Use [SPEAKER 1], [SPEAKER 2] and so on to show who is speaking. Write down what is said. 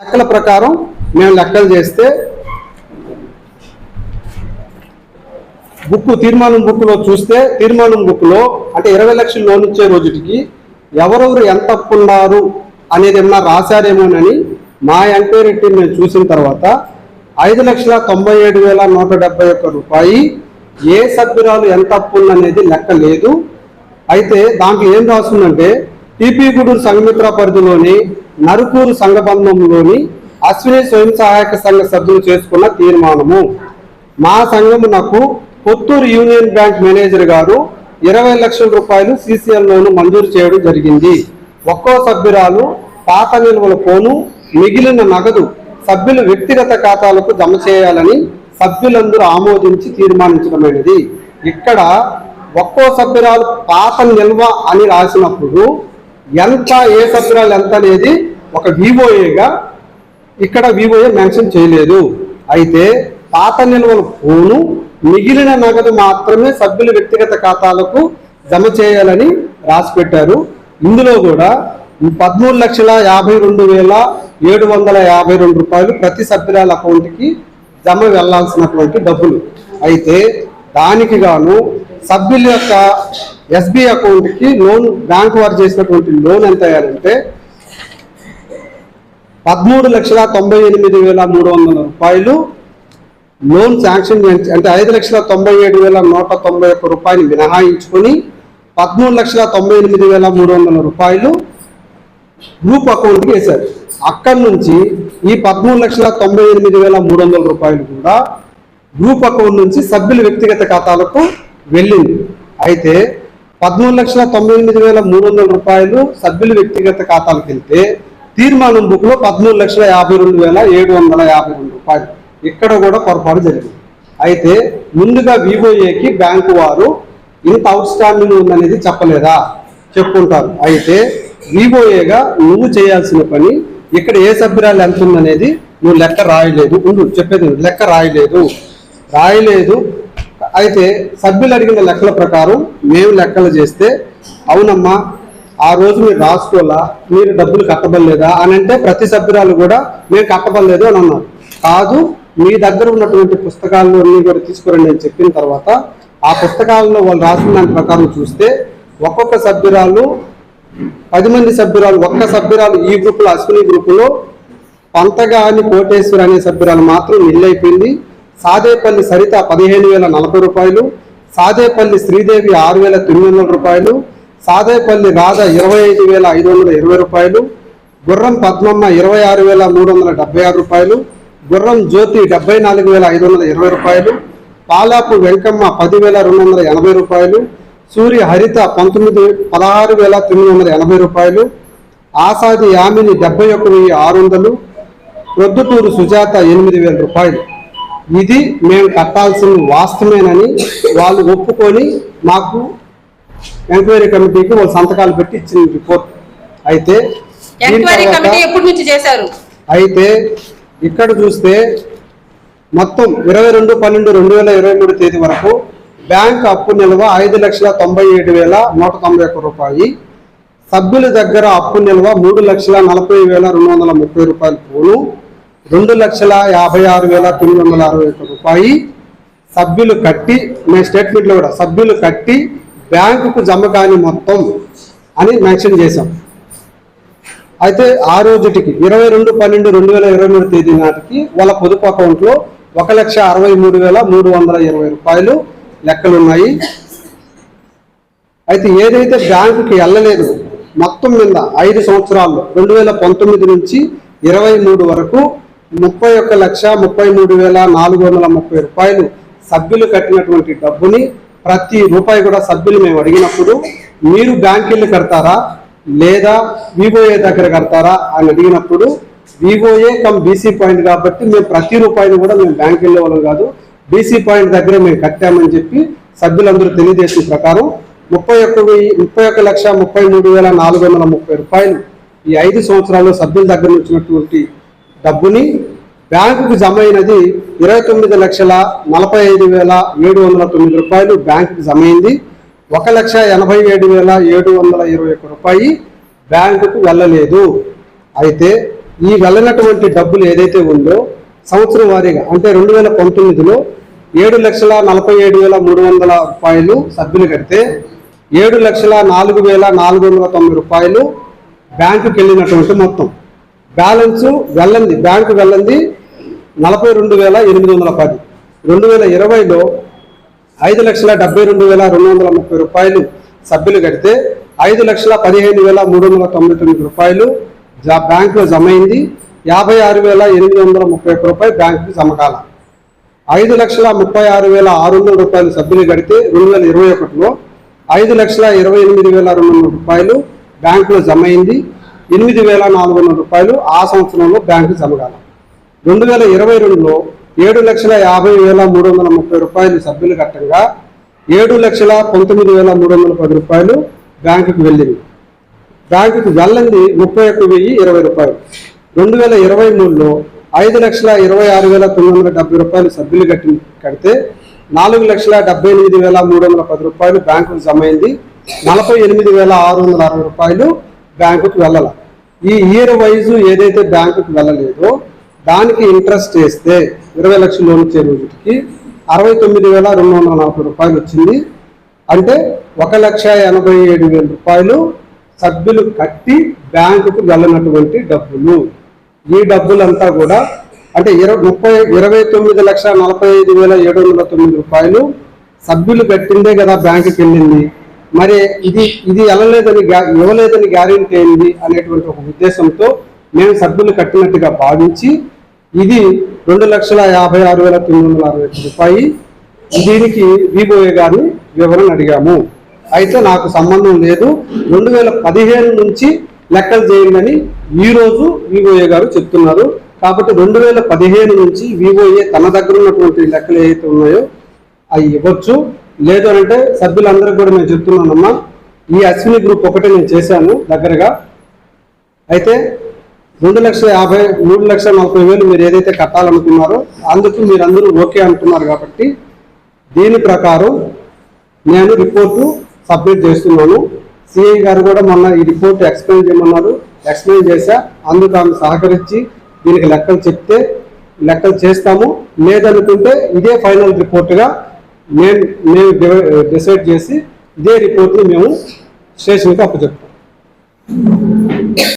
[SPEAKER 1] లెక్కల ప్రకారం మేము లెక్కలు చేస్తే బుక్ తీర్మానం బుక్లో చూస్తే తీర్మానం బుక్లో అంటే ఇరవై లక్షలు లోన్ ఇచ్చే రోజుకి ఎవరెవరు ఎంత అప్పున్నారు అనేది ఏమన్నా రాశారేమోనని మా ఎంక్వైరీ టీం మేము చూసిన తర్వాత ఐదు లక్షల తొంభై ఏడు వేల నూట డెబ్బై ఒక్క రూపాయి ఏ సభ్యురాలు ఎంత అప్పు అనేది లెక్క లేదు. అయితే దాంట్లో ఏం రాస్తుందంటే టీపీ గుడూరు సంఘమిత్ర పరిధిలోని నరుకూరు సంఘబంధంలోని అశ్విని స్వయం సహాయక సంఘ సభ్యులు చేసుకున్న తీర్మానము. మా సంఘమునకు పుత్తూరు యూనియన్ బ్యాంక్ మేనేజర్ గారు ఇరవై లక్షల రూపాయలు సీసీఎల్ లోను మంజూరు చేయడం జరిగింది. ఒక్కో సభ్యురాలు పాత నిల్వల పోను మిగిలిన నగదు సభ్యుల వ్యక్తిగత ఖాతాలకు జమ చేయాలని సభ్యులందరూ ఆమోదించి తీర్మానించడమైనది. ఇక్కడ ఒక్కో సభ్యురాలు పాత నిల్వ అని రాసినప్పుడు ఎంత ఏ సభ్యురాలు ఎంత అనేది ఒక వివోఏగా ఇక్కడ వివోఏ మెన్షన్ చేయలేదు. అయితే పాత నిల్వల పోను మిగిలిన నగదు మాత్రమే సభ్యుల వ్యక్తిగత ఖాతాలకు జమ చేయాలని రాసిపెట్టారు. ఇందులో కూడా పదమూడు లక్షల యాభై రెండు వేల ఏడు వందల యాభై రెండు రూపాయలు ప్రతి సభ్యురాల అకౌంట్కి జమ వెళ్ళాల్సినటువంటి డబ్బులు. అయితే దానికి గాను సభ్యుల యొక్క ఎస్బీ అకౌంట్కి లోన్ బ్యాంక్ వారు చేసినటువంటి లోన్ ఎంత అయ్యారంటే పదమూడు లక్షల తొంభై ఎనిమిది వేల మూడు వందల రూపాయలు. లోన్ శాంక్షన్ అంటే ఐదు లక్షల తొంభై ఏడు వేల నూట తొంభై ఒక్క రూపాయలు మినహాయించుకొని పదమూడు లక్షల తొంభై ఎనిమిది వేల మూడు వందల రూపాయలు గ్రూప్ అకౌంట్కి వేశారు. అక్కడి నుంచి ఈ పదమూడు లక్షల తొంభై ఎనిమిది వేల మూడు వందల రూపాయలు కూడా గ్రూప్ అకౌంట్ నుంచి సభ్యుల వ్యక్తిగత ఖాతాలకు వెళ్ళింది అయితే పదమూడు లక్షల తొంభై ఎనిమిది వేల మూడు వందల రూపాయలు సభ్యుల వ్యక్తిగత ఖాతాలకు వెళ్తే తీర్మానం బుక్లో పదమూడు లక్షల యాభై రెండు వేల ఏడు వందల యాభై రెండు రూపాయలు. ఇక్కడ కూడా పొరపాటు జరిగింది. అయితే ముందుగా వివోఏకి బ్యాంకు వారు ఇంత అవుట్ స్టాండింగ్ ఉందనేది చెప్పలేదా? చెప్పుకుంటారు అయితే వివోఏగా నువ్వు చేయాల్సిన పని ఇక్కడ ఏ సభ్యురాలు ఎంత ఉందనేది నువ్వు లెక్క రాయలేదు. ఉండు చెప్పేది లెక్క రాయలేదు. రాయలేదు. అయితే సభ్యులు అడిగిన లెక్కల ప్రకారం మేము లెక్కలు చేస్తే అవునమ్మా ఆ రోజు మీరు రాసుకోవాలా? మీరు డబ్బులు కట్టబడలేదా? అని అంటే ప్రతి సభ్యురాలు కూడా మేము కట్టబడలేదు అని అన్నారు. కాదు మీ దగ్గర ఉన్నటువంటి పుస్తకాలను అన్ని కూడా తీసుకురండి అని చెప్పిన తర్వాత ఆ పుస్తకాలలో వాళ్ళు రాసిన దాని ప్రకారం చూస్తే ఒక్కొక్క సభ్యురాలు పది మంది సభ్యురాలు ఒక్క సభ్యురాలు ఈ గ్రూపులో అశ్విని గ్రూపులో పంతగాని కోటేశ్వర్ అనే సభ్యురాలు మాత్రం మిల్ అయిపోయింది. సాదేపల్లి సరిత పదిహేను వేల నలభై రూపాయలు సాదేపల్లి శ్రీదేవి ఆరు వేల తొమ్మిది వందల రూపాయలు సాదేపల్లి రాధ ఇరవై ఐదు వేల ఐదు వందల ఇరవై రూపాయలు గుర్రం పద్మమ్మ ఇరవై ఆరు వేల మూడు వందల డెబ్బై ఆరు రూపాయలు గుర్రం జ్యోతి డెబ్బై నాలుగు వేల ఐదు వందల ఇరవై రూపాయలు పాలాపు వెంకమ్మ పదివేల రెండు వందల ఎనభై రూపాయలు సూర్య హరిత పంతొమ్మిది పదహారు వేల తొమ్మిది వందల ఎనభై రూపాయలు ఆసాది యామిని డెబ్బై ఒక్క వెయ్యి ఆరు వందలు ప్రొద్దుటూరు సుజాత ఎనిమిది వేల రూపాయలు. ఇది మేము కట్టాల్సిన వాస్తవమేనని వాళ్ళు ఒప్పుకొని మాకు ఎంక్వైరీ కమిటీకి వాళ్ళు సంతకాలు పెట్టి ఇచ్చిన రిపోర్ట్. అయితే అయితే ఇక్కడ చూస్తే మొత్తం ఇరవై రెండు పన్నెండు రెండు వేల ఇరవై మూడు తేదీ వరకు బ్యాంక్ అప్పు నిల్వ ఐదు లక్షల తొంభై ఏడు వేల నూట తొంభై ఒక్క రూపాయి. సభ్యుల దగ్గర అప్పు నిల్వ మూడు లక్షల నలభై వేల రెండు వందల ముప్పై రూపాయలు పోను. రెండు లక్షల యాభై ఆరు వేల తొమ్మిది వందల అరవై ఒక్క రూపాయి సభ్యులు కట్టి మీ స్టేట్మెంట్లో కూడా సభ్యులు కట్టి బ్యాంకుకు జమ కాని మొత్తం అని మెన్షన్ చేశాం. అయితే ఆ రోజుటికి ఇరవై రెండు పన్నెండు రెండు వేల ఇరవై మూడు తేదీ నాటికి వాళ్ళ పొదుపు అకౌంట్లో ఒక లక్ష అరవై మూడు వేల మూడు వందల ఇరవై రూపాయలు లెక్కలు ఉన్నాయి అయితే ఏదైతే బ్యాంకుకి వెళ్ళలేదు మొత్తం మీద ఐదు సంవత్సరాల్లో రెండు వేల పంతొమ్మిది నుంచి ఇరవై మూడు వరకు ముప్పై ఒక్క లక్ష ముప్పై మూడు వేల నాలుగు వందల ముప్పై రూపాయలు సభ్యులు కట్టినటువంటి డబ్బుని ప్రతి రూపాయి కూడా సభ్యులు మేము అడిగినప్పుడు మీరు బ్యాంక్ వెళ్ళి కడతారా? లేదా వివోఏ దగ్గర కడతారా? అని అడిగినప్పుడు వివోఏ కమ్ బీసీ పాయింట్ కాబట్టి మేము ప్రతి రూపాయిని కూడా మేము బ్యాంక్ వెళ్ళే వాళ్ళం కాదు బీసీ పాయింట్ దగ్గర మేము కట్టామని చెప్పి సభ్యులందరూ తెలియజేసిన ప్రకారం ముప్పై ఒక్క వెయ్యి ముప్పై ఒక్క లక్ష ముప్పై మూడు వేల నాలుగు వందల ముప్పై రూపాయలు ఈ ఐదు సంవత్సరాల్లో సభ్యుల దగ్గర నుంచి డబ్బుని బ్యాంకుకు జమ అయినది ఇరవై తొమ్మిది లక్షల నలభై ఐదు వేల ఏడు వందల తొమ్మిది రూపాయలు బ్యాంకుకు జమ అయింది. ఒక లక్ష ఎనభై ఏడు వేల ఏడు వందల ఇరవై ఒక్క రూపాయి బ్యాంకుకు వెళ్ళలేదు. అయితే ఈ వెళ్ళినటువంటి డబ్బులు ఏదైతే ఉందో సంవత్సరం వారీగా అంటే రెండు వేల పంతొమ్మిదిలో ఏడు లక్షల నలభై ఏడు వేల మూడు వందల రూపాయలు సభ్యులు కడితే ఏడు లక్షల నాలుగు వేల నాలుగు వందల తొంభై రూపాయలు బ్యాంకుకి వెళ్ళినటువంటి మొత్తం. బ్యాలెన్స్ వెళ్ళంది బ్యాంకు వెళ్ళంది నలభై రెండు వేల ఎనిమిది వందల పది. రెండు వేల ఇరవైలో ఐదు లక్షల డెబ్బై రెండు వేల రెండు వందల ముప్పై రూపాయలు సభ్యులు కడితే ఐదు లక్షల పదిహేను వేల మూడు వందల తొంభై తొమ్మిది రూపాయలు జా బ్యాంకులో జమ అయింది యాభై ఆరు వేల ఎనిమిది వందల ముప్పై ఒక్క రూపాయలు బ్యాంకుకి జమ కాల. ఐదు లక్షల ముప్పై ఆరు వేల ఆరు వందల రూపాయలు సభ్యులు కడితే రెండు వేల ఇరవై ఒకటిలో ఐదు లక్షల ఇరవై ఎనిమిది వేల రెండు వందల రూపాయలు బ్యాంకులో జమ అయింది ఎనిమిది వేల నాలుగు వందల రూపాయలు ఆ సంవత్సరంలో బ్యాంకు జమ రెండు వేల ఇరవై రెండులో ఏడు లక్షల యాభై వేల మూడు వందల ముప్పై రూపాయలు సభ్యులు కట్టంగా ఏడు లక్షల పంతొమ్మిది వేల మూడు వందల పది రూపాయలు బ్యాంకుకి వెళ్ళింది. బ్యాంకుకి వెళ్ళింది ముప్పై ఒక్క వెయ్యి ఇరవై రూపాయలు. రెండు వేల ఇరవై మూడులో ఐదు లక్షల ఇరవై ఆరు వేల తొమ్మిది వందల డెబ్బై రూపాయలు సభ్యులు కట్టి కడితే నాలుగు లక్షల డెబ్బై ఎనిమిది వేల మూడు వందల పది రూపాయలు బ్యాంకుకు జమ అయింది. నలభై ఎనిమిది వేల ఆరు వందల అరవై రూపాయలు బ్యాంకుకి వెళ్ళాల. ఈ ఇయర్ వైజ్ ఏదైతే బ్యాంకుకి వెళ్ళలేదో దానికి ఇంట్రెస్ట్ వేస్తే ఇరవై లక్షల లోన్ ఇచ్చే రోజుకి అరవై తొమ్మిది వేల రెండు వందల నలభై రూపాయలు వచ్చింది. అంటే ఒక లక్ష ఎనభై ఏడు వేల రూపాయలు సభ్యులు కట్టి బ్యాంకుకు వెళ్ళినటువంటి డబ్బులు. ఈ డబ్బులంతా కూడా అంటే ఇరవై ముప్పై ఇరవై తొమ్మిది లక్షల నలభై ఐదు వేల ఏడు వందల తొమ్మిది రూపాయలు సభ్యులు కట్టిందే కదా బ్యాంకుకి వెళ్ళింది. మరి ఇది ఇది వెళ్ళలేదని గ్యా- ఇవ్వలేదని గ్యారెంటీ అయింది అనేటువంటి ఒక ఉద్దేశంతో మేము సభ్యులు కట్టినట్టుగా భావించి ఇది రెండు లక్షల యాభై ఆరు వేల తొమ్మిది వందల అరవై ఒక్క రూపాయి దీనికి విబోఏ గారిని వివరణ అడిగాము. అయితే నాకు సంబంధం లేదు. రెండు వేల పదిహేను నుంచి లెక్కలు చేయండి ఈరోజు రోజు వివోఏ గారు చెప్తున్నారు. కాబట్టి రెండు వేల పదిహేను నుంచి వివోఏ తన దగ్గర ఉన్నటువంటి లెక్కలు ఏవైతే ఉన్నాయో అవి ఇవ్వచ్చు. లేదు అంటే సభ్యులందరికీ కూడా నేను చెప్తున్నానమ్మా. ఈ అశ్విని గ్రూప్ ఒకటి నేను చేశాను దగ్గరగా. అయితే రెండు లక్షల యాభై మూడు లక్షల నలభై వేలు మీరు ఏదైతే కట్టాలనుకున్నారో అందుకు మీరందరూ ఓకే అంటున్నారు కాబట్టి దీని ప్రకారం నేను రిపోర్టు సబ్మిట్ చేస్తున్నాను. సిఐ గారు కూడా మొన్న ఈ రిపోర్ట్ ఎక్స్ప్లెయిన్ చేయమన్నారు. ఎక్స్ప్లెయిన్ చేశా. అందుకు ఆమె సహకరించి దీనికి లెక్కలు చెప్తే లెక్కలు చేస్తాము. లేదనుకుంటే ఇదే ఫైనల్ రిపోర్ట్గా మేము మేము డిసైడ్ చేసి ఇదే రిపోర్ట్ని మేము స్టేషన్కి అప్పచెప్తాం.